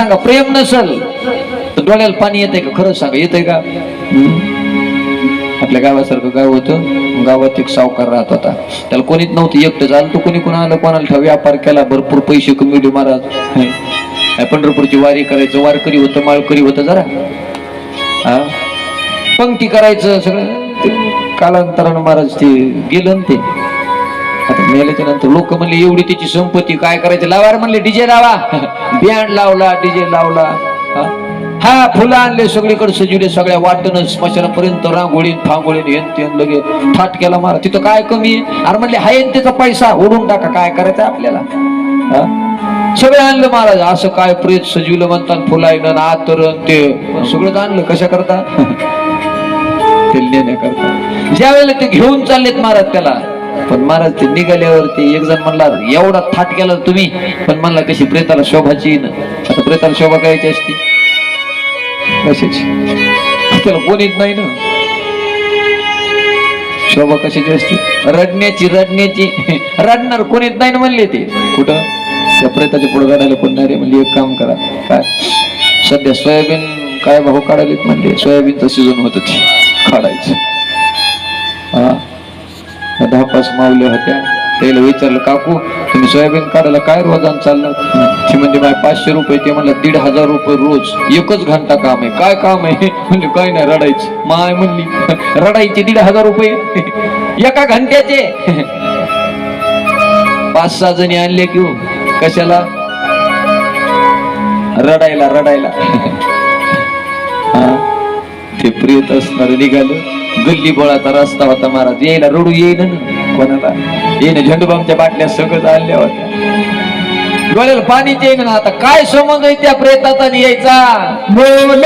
सांगा प्रेम नसल तर डोळ्याला पाणी येतंय का? खरं सांगा येते का? आपल्या गावासारखं गाव होतं. गावात एक सावकार राहत होता. त्याला कोणीच नव्हतं एकटं झालं. तर कोणी कोणाला कोणाला ठेवा व्यापार केला भरपूर पैसे कमी महाराज. पंढरपूरची वारी करायचं वारकरी होतं माळकरी होतं जरा. हा? पंक्ती करायचं सगळं. कालांतरानं महाराज ते गेलं ते. आता मेल्याच्या नंतर लोक म्हणले एवढी त्याची संपत्ती काय करायची? लावा म्हणले डीजे लावा. बँड लावला डीजे लावला. हा? फुलं आणले सगळीकडे सजवले सगळ्या वाटण स्मशानापर्यंत रांगोळी फांगोळी हेन लगे थाट केला मारा. तिथं काय कमी? अरे म्हणले हाय त्याचा पैसा ओढून टाका काय करायचं आपल्याला? हा? सगळं आणलं महाराज. असं काय प्रेत सजविलं म्हणतात फुलायनं आतरण ते. सगळं आणलं. कशा करता? ते नेण्याकरता ज्या वेळेला ते घेऊन चाललेत महाराज त्याला पण महाराज ते निघाल्यावरती एक जण म्हणला एवढा थाट केला तुम्ही. पण म्हणला कशी प्रेताला शोभाची ना. आता प्रेताला शोभा करायची असती. कशाची त्याला कोणीच नाही ना. शोभा कशाची असते? रडण्याची रडण्याची. रडणार कोणीच नाही ना म्हणले ते. कुठं? त्या प्रेताच्या पुढे रडायला कोण नाही रे म्हणले एक काम करा. काय? सध्या सोयाबीन काय भाऊ काढायलेत म्हणले? सोयाबीनचं सीझन होत ते. काढायचं. हा. मावल्या होत्या. त्याला विचारलं काकू तुम्ही सोयाबीन काढायला काय रोजान चाललं ती म्हणजे माय पाचशे रुपये ते म्हणलं दीड हजार रुपये रोज. एकच घंटा काम आहे. काय काम आहे? म्हणजे काय नाही रडायचं. माय म्हणली रडायचे दीड हजार रुपये? एका घंट्याचे? पाच सहा जणी आणले की हो. कशाला? रडायला रडायला. हा? ते प्रियत असणार निघालं. गल्ली बोळाचा रस्ता होता महाराज. यायला रडू येईन ना. कोणाला? येईन झेंडूबामच्या बाटल्या सगळं आणल्या होत्या. डोळ्याला पाणीच येईन ना आता काय संबंध आहे त्या प्रेताचा यायचा? बोले